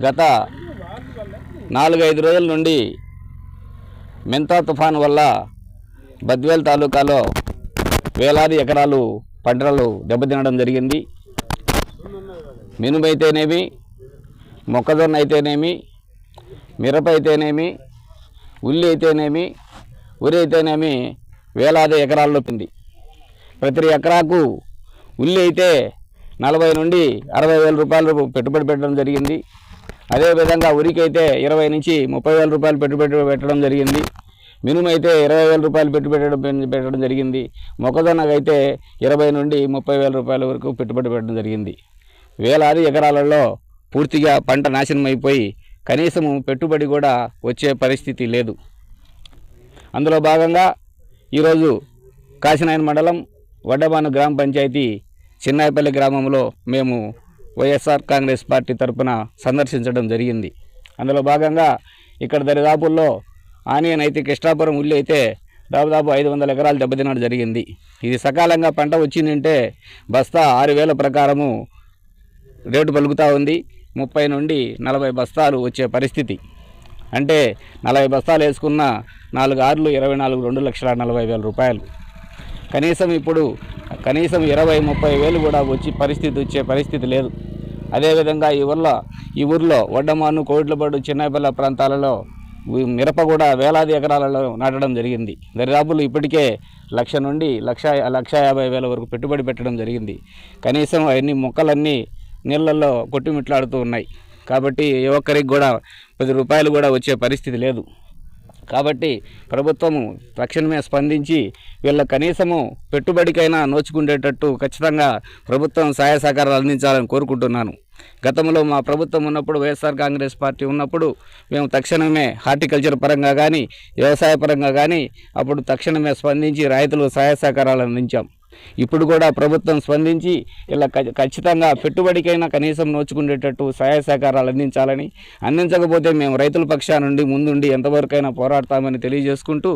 గత నాలుగైదు రోజుల నుండి మెంతా తుఫాన్ వల్ల బద్వేల్ తాలూకాలో వేలాది ఎకరాలు పంటలు దెబ్బతినడం జరిగింది. మినుము అయితేనేమి మొక్కజొన్న అయితేనేమి మిరప అయితేనేమి ఉల్లి అయితేనేమి ఉరి అయితేనేమి వేలాది ఎకరాల్లో పింది ప్రతి ఎకరాకు ఉల్లి అయితే నలభై నుండి అరవై వేల రూపాయలు పెట్టుబడి పెట్టడం జరిగింది. అదేవిధంగా ఉరికైతే ఇరవై నుంచి ముప్పై వేల రూపాయలు పెట్టుబడి పెట్టడం జరిగింది. మినుము అయితే ఇరవై వేల రూపాయలు పెట్టుబడి పెట్టడం పెట్టడం జరిగింది. మొక్కజొన్నకు అయితే ఇరవై నుండి ముప్పై వేల రూపాయల వరకు పెట్టుబడి పెట్టడం జరిగింది. వేలాది ఎకరాలలో పూర్తిగా పంట నాశనం అయిపోయి కనీసము పెట్టుబడి కూడా వచ్చే పరిస్థితి లేదు. అందులో భాగంగా ఈరోజు కాశీనాయన మండలం వడ్డబాను గ్రామ పంచాయతీ చిన్నాయపల్లి గ్రామంలో మేము వైఎస్ఆర్ కాంగ్రెస్ పార్టీ తరపున సందర్శించడం జరిగింది. అందులో భాగంగా ఇక్కడ దరిదాపుల్లో ఆనియన్ అయితే కృష్ణాపురం ఉల్లి అయితే దాదాపు ఐదు వందల ఎకరాలు దెబ్బతినడం జరిగింది. ఇది సకాలంగా పంట వచ్చిందంటే బస్తా ఆరు వేల ప్రకారము రేటు పలుకుతూ ఉంది. ముప్పై నుండి నలభై బస్తాలు వచ్చే పరిస్థితి. అంటే నలభై బస్తాలు వేసుకున్న నాలుగు ఆరులు ఇరవై నాలుగు రెండు లక్షల నలభై వేల రూపాయలు. కనీసం ఇప్పుడు కనీసం ఇరవై ముప్పై వేలు కూడా వచ్చి పరిస్థితి వచ్చే పరిస్థితి లేదు. అదేవిధంగా ఈ ఊర్లో ఈ ఊర్లో వడ్డమాను కోట్లపాడు చిన్నపల్ల ప్రాంతాలలో మిరప కూడా వేలాది ఎకరాలలో నాటడం జరిగింది. దరిదాపులు ఇప్పటికే లక్ష నుండి లక్ష లక్ష యాభై వేల వరకు పెట్టుబడి పెట్టడం జరిగింది. కనీసం అన్ని మొక్కలన్నీ నీళ్ళల్లో కొట్టుమిట్లాడుతూ ఉన్నాయి. కాబట్టి ఏ ఒక్కరికి కూడా పది రూపాయలు కూడా వచ్చే పరిస్థితి లేదు. కాబట్టి ప్రభుత్వము తక్షణమే స్పందించి వీళ్ళ కనీసము పెట్టుబడికైనా నోచుకునేటట్టు ఖచ్చితంగా ప్రభుత్వం సహాయ సహకారాలు అందించాలని కోరుకుంటున్నాను. గతంలో మా ప్రభుత్వం ఉన్నప్పుడు వైఎస్ఆర్ కాంగ్రెస్ పార్టీ ఉన్నప్పుడు మేము తక్షణమే హార్టికల్చర్ పరంగా కానీ వ్యవసాయ పరంగా కానీ అప్పుడు తక్షణమే స్పందించి రైతులు సహాయ సహకారాలు అందించాం. ఇప్పుడు కూడా ప్రభుత్వం స్పందించి ఇలా ఖచ్చితంగా పెట్టుబడికైనా కనీసం నోచుకునేటట్టు సహాయ సహకారాలు అందించాలని అందించకపోతే మేము రైతుల పక్షా నుండి ముందుండి ఎంతవరకైనా పోరాడతామని తెలియజేసుకుంటూ